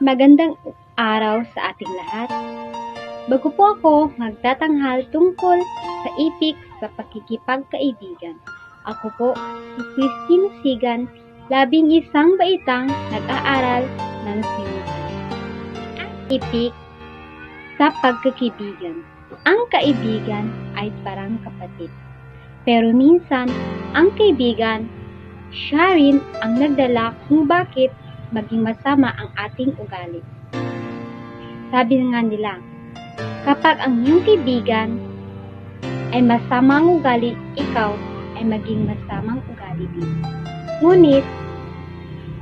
Magandang araw sa ating lahat. Bago po ako magtatanghal tungkol sa ipik sa pakikipagkaibigan. Ako po si Christine Sigan, labing isang baitang nag-aaral ng sinuhan. Ang ipik sa pagkakibigan. Ang kaibigan ay parang kapatid. Pero minsan, ang kaibigan, siya rin ang nagdala kung bakit maging masama ang ating ugali. Sabi nga nila, kapag ang iyong kaibigan ay masamang ugali, ikaw ay maging masamang ugali din. Ngunit,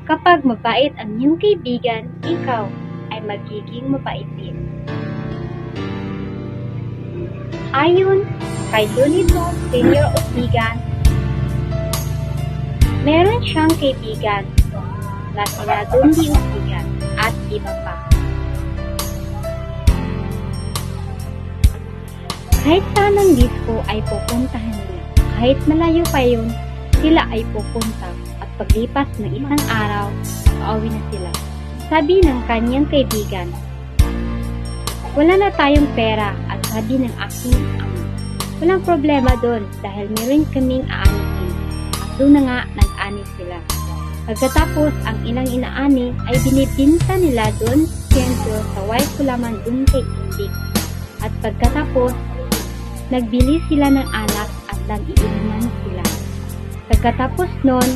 kapag mabait ang iyong kaibigan, ikaw ay magiging mabait din. Ayon kay Donito Senior Ostigan, meron siyang kaibigan na sila Dundi Ostigan at iba pa. Kahit saan ang disco ay pupuntahan nila. Kahit malayo pa yun, sila ay pupunta at paglipas ng isang araw, pauwi na sila. Sabi ng kanyang kaibigan, wala na tayong pera at sabi ng aking ama. Walang problema doon dahil meron kaming aanihin. At doon na nga nag-ani sila. Pagkatapos, ang ilang inaani ay binibinta nila doon sentro sa white kulaman doon kay Indik. At pagkatapos, nagbili sila ng alak at nag-iinuman sila. Pagkatapos nun,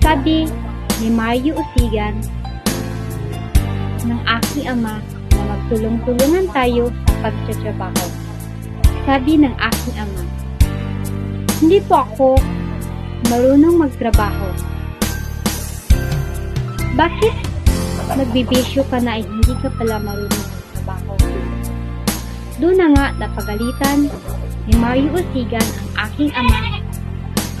sabi ni Mario Usigan ng aking ama na magtulong-tulungan tayo sa pagtatrabaho. Sabi ng aking ama, hindi po ako marunong magtrabaho. Bakit nagbibisyo ka na ay hindi ka pala marunong magtrabaho? Doon na nga napagalitan ni Mario Osigan ang aking ama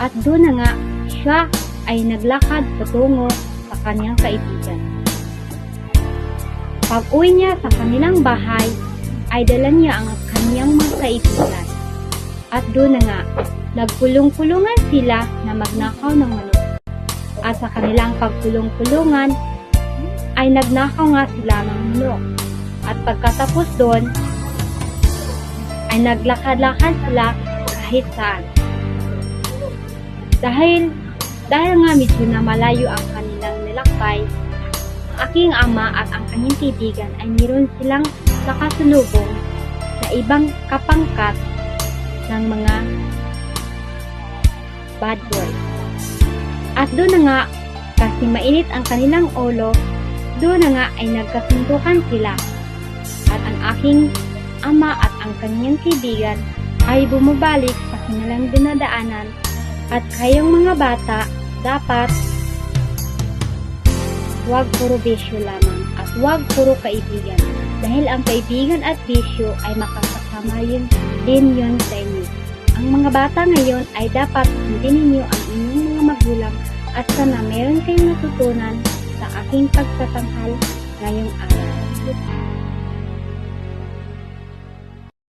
at doon na nga siya ay naglakad patungo sa kanyang kaibigan. Pag uwi niya sa kanilang bahay, ay dala niya ang kanyang mga kaibigan. At doon na nga, nagpulong-pulungan sila na magnakaw ng manok. Sa kanilang pagpulong-pulungan, ay nagnakaw nga sila ng manok. At pagkatapos doon, ay naglakad-lakad sila kahit saan. Dahil, dahil nga medyo na malayo ang kanilang nilakbay, ang aking ama at ang kanyang kaibigan ay meron silang nakasulubong na ibang kapangkat ng mga bad boys. At doon na nga, kasi mainit ang kanilang ulo, doon na nga ay nagkasundukan sila. At ang aking ama at ang kanyang kaibigan ay bumabalik sa kanilang dinadaanan at kayong mga bata dapat huwag puro bisyo lamang at huwag puro kaibigan dahil ang kaibigan at bisyo ay makakasama yun din yun sa inyo. Ang mga bata ngayon ay dapat sundin ninyo ang magulang at sana meron kayong natutunan sa aking pagtatanghal ngayong araw.